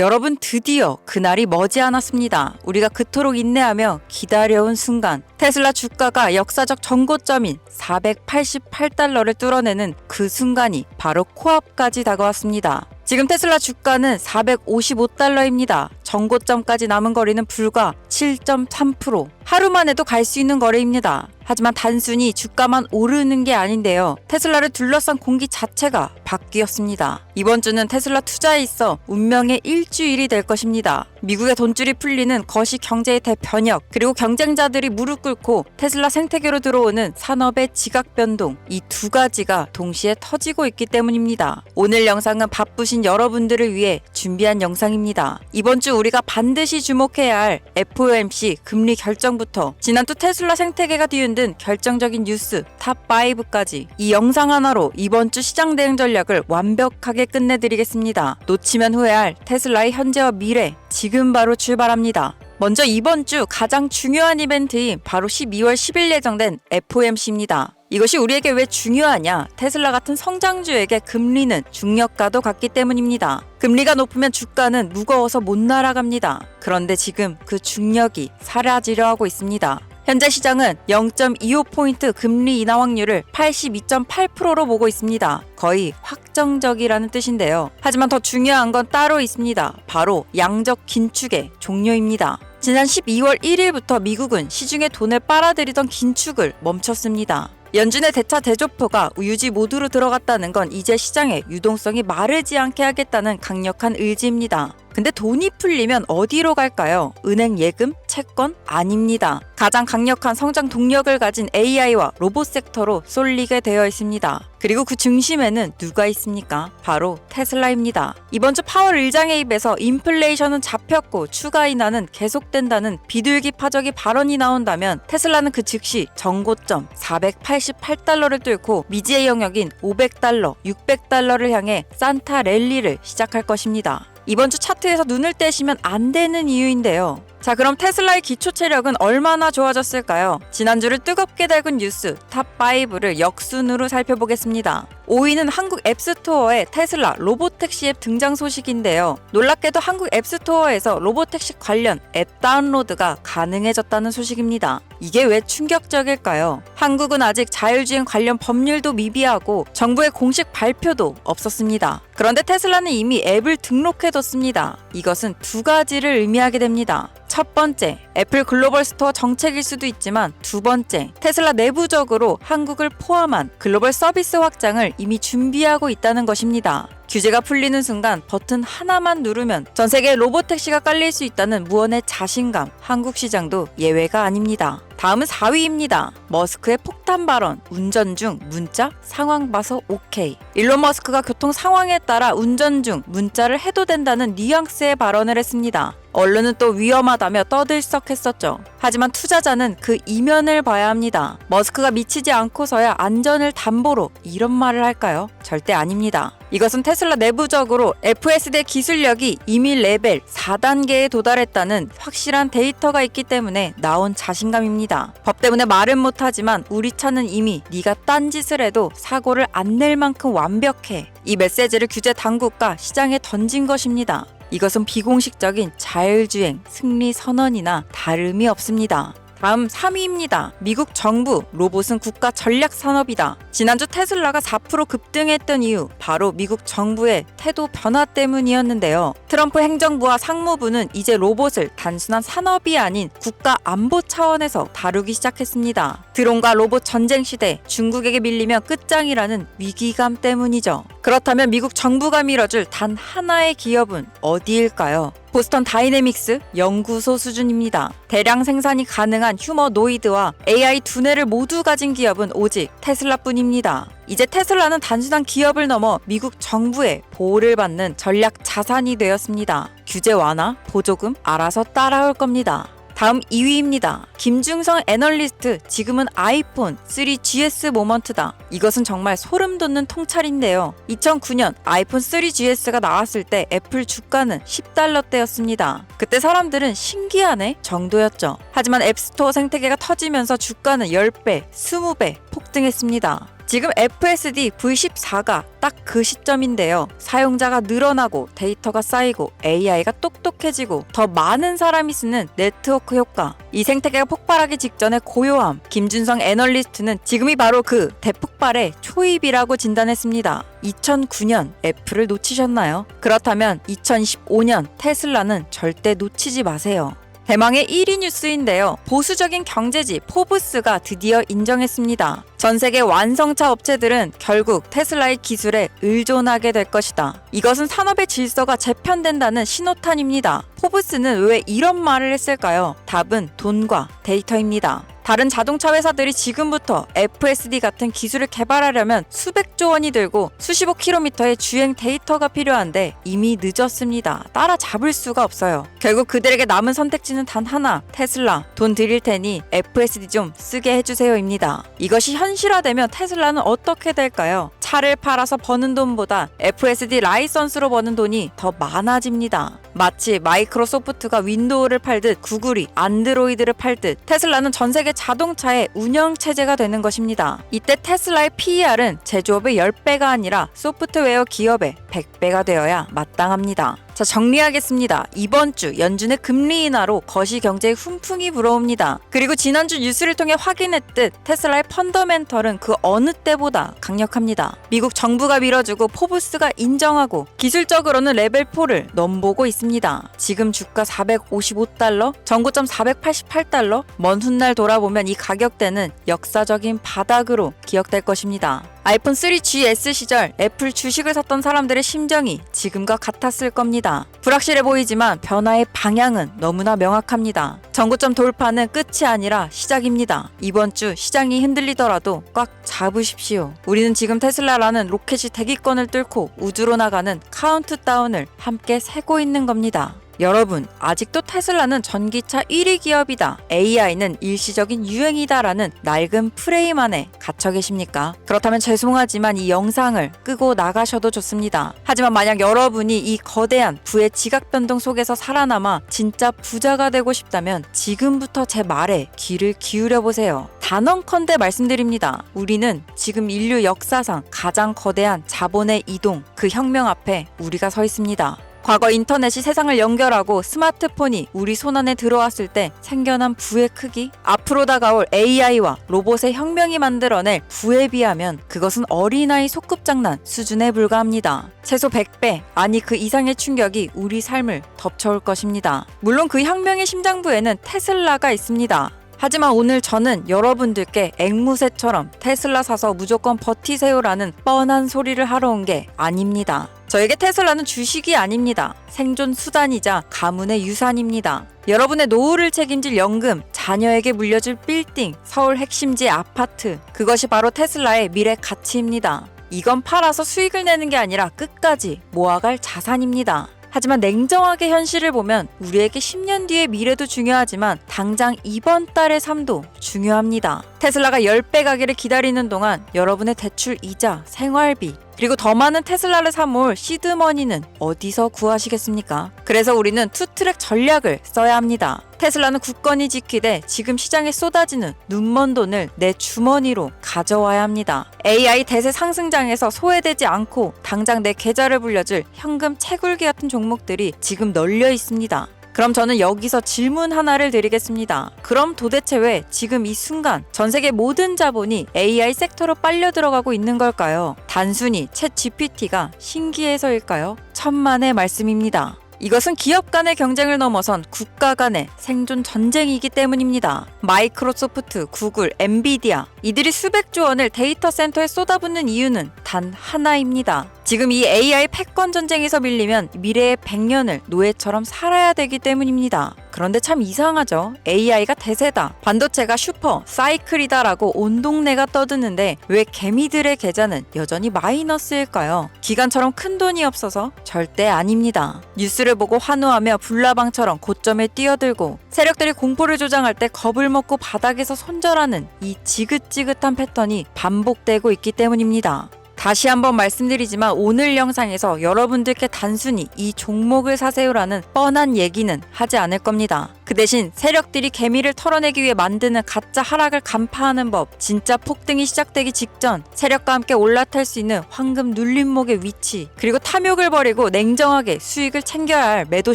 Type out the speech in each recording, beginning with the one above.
여러분 드디어 그날이 머지않았습니다. 우리가 그토록 인내하며 기다려온 순간 테슬라 주가가 역사적 전고점인 488달러를 뚫어내는 그 순간이 바로 코앞까지 다가왔습니다. 지금 테슬라 주가는 455달러입니다. 전고점까지 남은 거리는 불과 7.3%. 하루만 해도 갈 수 있는 거리입니다. 하지만 단순히 주가만 오르는 게 아닌데요. 테슬라를 둘러싼 공기 자체가 바뀌었습니다. 이번 주는 테슬라 투자에 있어 운명의 일주일이 될 것입니다. 미국의 돈줄이 풀리는 거시 경제의 대변혁, 그리고 경쟁자들이 무릎 꿇고 테슬라 생태계로 들어오는 산업의 지각 변동, 이 두 가지가 동시에 터지고 있기 때문입니다. 오늘 영상은 바쁘신 여러분들을 위해 준비한 영상입니다. 이번 주 우리가 반드시 주목해야 할 FOMC 금리 결정부터 지난주 테슬라 생태계가 뒤흔든 결정적인 뉴스 탑 5까지 이 영상 하나로 이번 주 시장 대응 전략을 완벽하게 끝내드리겠습니다. 놓치면 후회할 테슬라의 현재와 미래 지금 바로 출발합니다. 먼저 이번 주 가장 중요한 이벤트인 바로 12월 10일 예정된 FOMC입니다. 이것이 우리에게 왜 중요하냐? 테슬라 같은 성장주에게 금리는 중력과도 같기 때문입니다. 금리가 높으면 주가는 무거워서 못 날아갑니다. 그런데 지금 그 중력이 사라지려 하고 있습니다. 현재 시장은 0.25포인트 금리 인하 확률을 82.8%로 보고 있습니다. 거의 확정적이라는 뜻인데요. 하지만 더 중요한 건 따로 있습니다. 바로 양적 긴축의 종료입니다. 지난 12월 1일부터 미국은 시중에 돈을 빨아들이던 긴축을 멈췄습니다. 연준의 대차 대조표가 유지 모드로 들어갔다는 건 이제 시장의 유동성이 마르지 않게 하겠다는 강력한 의지입니다. 근데 돈이 풀리면 어디로 갈까요? 은행 예금? 채권? 아닙니다. 가장 강력한 성장 동력을 가진 AI와 로봇 섹터로 쏠리게 되어 있습니다. 그리고 그 중심에는 누가 있습니까? 바로 테슬라입니다. 이번 주 파월 의장의 입에서 인플레이션은 잡혔고 추가 인하는 계속된다는 비둘기 파적이 발언이 나온다면 테슬라는 그 즉시 정고점 488달러를 뚫고 미지의 영역인 500달러, 600달러를 향해 산타 랠리를 시작할 것입니다. 이번 주 차트에서 눈을 떼시면 안 되는 이유인데요. 자, 그럼 테슬라의 기초 체력은 얼마나 좋아졌을까요? 지난주를 뜨겁게 달군 뉴스 탑5를 역순으로 살펴보겠습니다. 5위는 한국 앱스토어의 테슬라 로보택시 앱 등장 소식인데요. 놀랍게도 한국 앱스토어에서 로보택시 관련 앱 다운로드가 가능해졌다는 소식입니다. 이게 왜 충격적일까요? 한국은 아직 자율주행 관련 법률도 미비하고 정부의 공식 발표도 없었습니다. 그런데 테슬라는 이미 앱을 등록해뒀습니다. 이것은 두 가지를 의미하게 됩니다. 첫 번째, 애플 글로벌 스토어 정책일 수도 있지만 두 번째, 테슬라 내부적으로 한국을 포함한 글로벌 서비스 확장을 이미 준비하고 있다는 것입니다. 규제가 풀리는 순간 버튼 하나만 누르면 전 세계 로봇 택시가 깔릴 수 있다는 무언의 자신감, 한국 시장도 예외가 아닙니다. 다음은 4위입니다. 머스크의 폭탄 발언, 운전 중 문자, 상황 봐서 오케이. 일론 머스크가 교통 상황에 따라 운전 중 문자를 해도 된다는 뉘앙스의 발언을 했습니다. 언론은 또 위험하다며 떠들썩했었죠. 하지만 투자자는 그 이면을 봐야 합니다. 머스크가 미치지 않고서야 안전을 담보로 이런 말을 할까요? 절대 아닙니다. 이것은 테슬라 내부적으로 FSD 기술력이 이미 레벨 4단계에 도달했다는 확실한 데이터가 있기 때문에 나온 자신감입 니다. 법 때문에 말은 못하지만 우리 차는 이미 네가 딴짓을 해도 사고를 안 낼 만큼 완벽해. 이 메시지를 규제 당국과 시장에 던진 것입니다. 이것은 비공식적인 자율주행 승리 선언이나 다름이 없습니다. 다음 3위입니다. 미국 정부 로봇은 국가 전략 산업이다. 지난주 테슬라가 4% 급등했던 이유 바로 미국 정부의 태도 변화 때문이었는데요. 트럼프 행정부와 상무부는 이제 로봇을 단순한 산업이 아닌 국가 안보 차원에서 다루기 시작했습니다. 드론과 로봇 전쟁 시대 중국에게 밀리면 끝장이라는 위기감 때문이죠. 그렇다면 미국 정부가 밀어줄 단 하나의 기업은 어디일까요? 보스턴 다이내믹스 연구소 수준입니다. 대량 생산이 가능한 휴머노이드와 AI 두뇌를 모두 가진 기업은 오직 테슬라뿐입니다. 이제 테슬라는 단순한 기업을 넘어 미국 정부의 보호를 받는 전략 자산이 되었습니다. 규제 완화, 보조금 알아서 따라올 겁니다. 다음 2위입니다. 김중성 애널리스트, 지금은 아이폰 3GS 모먼트다. 이것은 정말 소름 돋는 통찰인데요. 2009년 아이폰 3GS가 나왔을 때 애플 주가는 10달러대였습니다. 그때 사람들은 신기하네 정도였죠. 하지만 앱스토어 생태계가 터지면서 주가는 10배, 20배 폭등했습니다. 지금 FSD V14가 딱 그 시점인데요. 사용자가 늘어나고 데이터가 쌓이고 AI가 똑똑해지고 더 많은 사람이 쓰는 네트워크 효과. 이 생태계가 폭발하기 직전의 고요함. 김준성 애널리스트는 지금이 바로 그 대폭발의 초입이라고 진단했습니다. 2009년 애플을 놓치셨나요? 그렇다면 2015년 테슬라는 절대 놓치지 마세요. 대망의 1위 뉴스인데요. 보수적인 경제지 포브스가 드디어 인정했습니다. 전 세계 완성차 업체들은 결국 테슬라의 기술에 의존하게 될 것이다. 이것은 산업의 질서가 재편된다는 신호탄입니다. 포브스는 왜 이런 말을 했을까요? 답은 돈과 데이터입니다. 다른 자동차 회사들이 지금부터 FSD 같은 기술을 개발하려면 수백조 원이 들고 수십억 킬로미터의 주행 데이터가 필요한데 이미 늦었습니다. 따라잡을 수가 없어요. 결국 그들에게 남은 선택지는 단 하나, 테슬라. 돈 드릴 테니 FSD 좀 쓰게 해주세요입니다. 이것이 현 실화되면 테슬라는 어떻게 될까요? 차를 팔아서 버는 돈보다 FSD 라이선스로 버는 돈이 더 많아집니다. 마치 마이크로소프트가 윈도우를 팔듯 구글이 안드로이드를 팔듯 테슬라는 전 세계 자동차의 운영 체제가 되는 것입니다. 이때 테슬라의 PER은 제조업의 10배가 아니라 소프트웨어 기업의 100배가 되어야 마땅합니다. 자, 정리하겠습니다. 이번 주 연준의 금리 인하로 거시 경제에 훈풍이 불어옵니다. 그리고 지난주 뉴스를 통해 확인했듯 테슬라의 펀더멘털은 그 어느 때보다 강력합니다. 미국 정부가 밀어주고 포브스가 인정하고 기술적으로는 레벨 4를 넘보고 있습니다. 지금 주가 455달러, 전고점 488달러, 먼 훗날 돌아보면 이 가격대는 역사적인 바닥으로 기억될 것입니다. 아이폰 3GS 시절 애플 주식을 샀던 사람들의 심정이 지금과 같았을 겁니다. 불확실해 보이지만 변화의 방향은 너무나 명확합니다. 전고점 돌파는 끝이 아니라 시작입니다. 이번 주 시장이 흔들리더라도 꽉 잡으십시오. 우리는 지금 테슬라라는 로켓이 대기권을 뚫고 우주로 나가는 카운트다운을 함께 세고 있는 겁니다. 여러분, 아직도 테슬라는 전기차 1위 기업이다. AI는 일시적인 유행이다라는 낡은 프레임 안에 갇혀 계십니까? 그렇다면 죄송하지만 이 영상을 끄고 나가셔도 좋습니다. 하지만 만약 여러분이 이 거대한 부의 지각 변동 속에서 살아남아 진짜 부자가 되고 싶다면 지금부터 제 말에 귀를 기울여 보세요. 단언컨대 말씀드립니다. 우리는 지금 인류 역사상 가장 거대한 자본의 이동, 그 혁명 앞에 우리가 서 있습니다. 과거 인터넷이 세상을 연결하고 스마트폰이 우리 손안에 들어왔을 때 생겨난 부의 크기, 앞으로 다가올 AI와 로봇의 혁명이 만들어낼 부에 비하면 그것은 어린아이 소꿉장난 수준에 불과합니다. 최소 100배, 아니 그 이상의 충격이 우리 삶을 덮쳐올 것입니다. 물론 그 혁명의 심장부에는 테슬라가 있습니다. 하지만 오늘 저는 여러분들께 앵무새처럼 테슬라 사서 무조건 버티세요라는 뻔한 소리를 하러 온 게 아닙니다. 저에게 테슬라는 주식이 아닙니다. 생존 수단이자 가문의 유산입니다. 여러분의 노후를 책임질 연금, 자녀에게 물려줄 빌딩, 서울 핵심지의 아파트, 그것이 바로 테슬라의 미래 가치입니다. 이건 팔아서 수익을 내는 게 아니라 끝까지 모아갈 자산입니다. 하지만 냉정하게 현실을 보면 우리에게 10년 뒤의 미래도 중요하지만 당장 이번 달의 삶도 중요합니다. 테슬라가 10배 가기를 기다리는 동안 여러분의 대출 이자, 생활비, 그리고 더 많은 테슬라를 사모을 시드머니는 어디서 구하시겠습니까? 그래서 우리는 투트랙 전략을 써야 합니다. 테슬라는 굳건히 지키되 지금 시장에 쏟아지는 눈먼 돈을 내 주머니로 가져와야 합니다. AI 대세 상승장에서 소외되지 않고 당장 내 계좌를 불려줄 현금 채굴기 같은 종목들이 지금 널려 있습니다. 그럼 저는 여기서 질문 하나를 드리겠습니다. 그럼 도대체 왜 지금 이 순간 전 세계 모든 자본이 AI 섹터로 빨려 들어가고 있는 걸까요? 단순히 챗 GPT가 신기해서일까요? 천만의 말씀입니다. 이것은 기업 간의 경쟁을 넘어선 국가 간의 생존 전쟁이기 때문입니다. 마이크로소프트, 구글, 엔비디아 이들이 수백조 원을 데이터 센터에 쏟아붓는 이유는 단 하나입니다. 지금 이 AI 패권 전쟁에서 밀리면 미래의 100년을 노예처럼 살아야 되기 때문입니다. 그런데 참 이상하죠. AI가 대세다. 반도체가 슈퍼, 사이클이다라고 온 동네가 떠드는데 왜 개미들의 계좌는 여전히 마이너스일까요? 기관처럼 큰 돈이 없어서 절대 아닙니다. 뉴스를 보고 환호하며 불나방처럼 고점에 뛰어들고 세력들이 공포를 조장할 때 겁을 먹고 바닥에서 손절하는 이 지긋지긋한 패턴이 반복되고 있기 때문입니다. 다시 한번 말씀드리지만 오늘 영상에서 여러분들께 단순히 이 종목을 사세요라는 뻔한 얘기는 하지 않을 겁니다. 그 대신 세력들이 개미를 털어내기 위해 만드는 가짜 하락을 간파하는 법, 진짜 폭등이 시작되기 직전 세력과 함께 올라탈 수 있는 황금 눌림목의 위치, 그리고 탐욕을 버리고 냉정하게 수익을 챙겨야 할 매도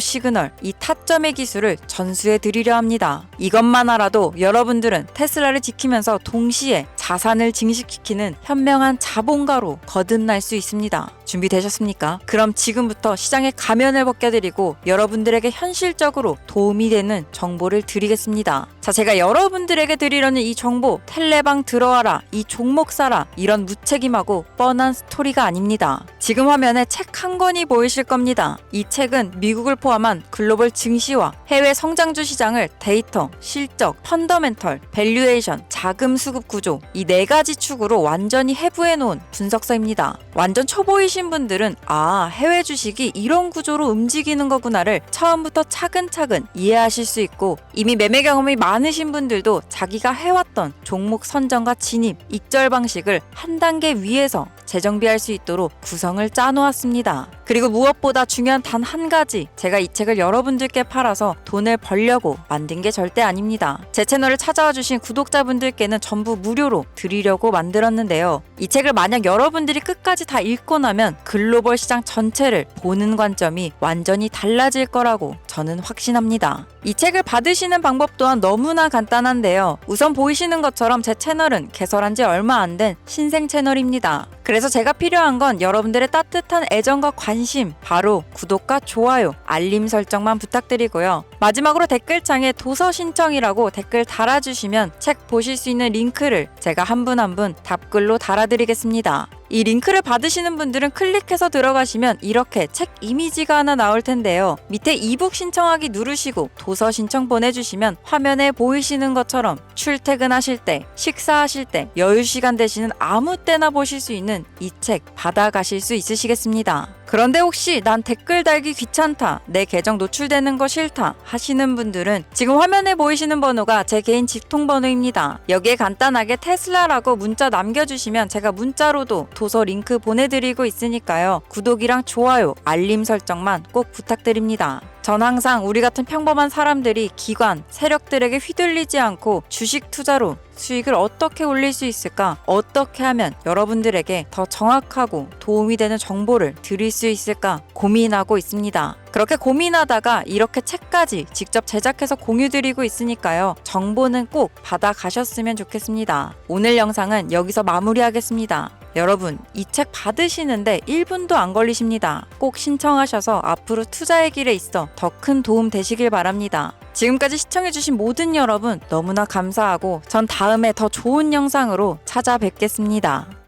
시그널, 이 타점의 기술을 전수해 드리려 합니다. 이것만 알아도 여러분들은 테슬라를 지키면서 동시에 자산을 증식시키는 현명한 자본가로 거듭날 수 있습니다. 준비되셨습니까? 그럼 지금부터 시장의 가면을 벗겨드리고 여러분들에게 현실적으로 도움이 되는 정보를 드리겠습니다. 자, 제가 여러분들에게 드리려는 이 정보, 텔레방 들어와라, 이 종목 사라, 이런 무책임하고 뻔한 스토리가 아닙니다. 지금 화면에 책 한 권이 보이실 겁니다. 이 책은 미국을 포함한 글로벌 증시와 해외 성장주 시장을 데이터, 실적, 펀더멘털, 밸류에이션, 자금 수급 구조 이 네 가지 축으로 완전히 해부해 놓은 분석서입니다. 완전 초보이신 분들은 아, 해외 주식이 이런 구조로 움직이는 거구나를 처음부터 차근차근 이해하실 수 있고 이미 매매 경험이 많으신 분들도 자기가 해왔던 종목 선정과 진입, 익절 방식을 한 단계 위에서 재정비할 수 있도록 구성을 짜놓았습니다. 그리고 무엇보다 중요한 단 한 가지, 제가 이 책을 여러분들께 팔아서 돈을 벌려고 만든 게 절대 아닙니다. 제 채널을 찾아와 주신 구독자분들께는 전부 무료로 드리려고 만들었는데요. 이 책을 만약 여러분들이 끝까지 다 읽고 나면 글로벌 시장 전체를 보는 관점이 완전히 달라질 거라고 저는 확신합니다. 이 책을 받으시는 방법 또한 너무나 간단한데요. 우선 보이시는 것처럼 제 채널은 개설한 지 얼마 안 된 신생 채널입니다. 그래서 제가 필요한 건 여러분들의 따뜻한 애정과 관심, 바로 구독과 좋아요, 알림 설정만 부탁드리고요. 마지막으로 댓글창에 도서 신청이라고 댓글 달아주시면 책 보실 수 있는 링크를 제가 한 분 한 분 답글로 달아드리겠습니다. 이 링크를 받으시는 분들은 클릭해서 들어가시면 이렇게 책 이미지가 하나 나올 텐데요. 밑에 이북 신청하기 누르시고 도서 신청 보내주시면 화면에 보이시는 것처럼 출퇴근하실 때, 식사하실 때, 여유 시간 되시는 아무 때나 보실 수 있는 이 책 받아가실 수 있으시겠습니다. 그런데 혹시 난 댓글 달기 귀찮다, 내 계정 노출되는 거 싫다 하시는 분들은 지금 화면에 보이시는 번호가 제 개인 직통 번호입니다. 여기에 간단하게 테슬라라고 문자 남겨주시면 제가 문자로도 도서 링크 보내드리고 있으니까요. 구독이랑 좋아요, 알림 설정만 꼭 부탁드립니다. 전 항상 우리 같은 평범한 사람들이 기관, 세력들에게 휘둘리지 않고 주식 투자로 수익을 어떻게 올릴 수 있을까? 어떻게 하면 여러분들에게 더 정확하고 도움이 되는 정보를 드릴 수 있을까? 고민하고 있습니다. 그렇게 고민하다가 이렇게 책까지 직접 제작해서 공유드리고 있으니까요. 정보는 꼭 받아가셨으면 좋겠습니다. 오늘 영상은 여기서 마무리하겠습니다. 여러분, 이 책 받으시는데 1분도 안 걸리십니다. 꼭 신청하셔서 앞으로 투자의 길에 있어 더 큰 도움 되시길 바랍니다. 지금까지 시청해주신 모든 여러분 너무나 감사하고 전 다음에 더 좋은 영상으로 찾아뵙겠습니다.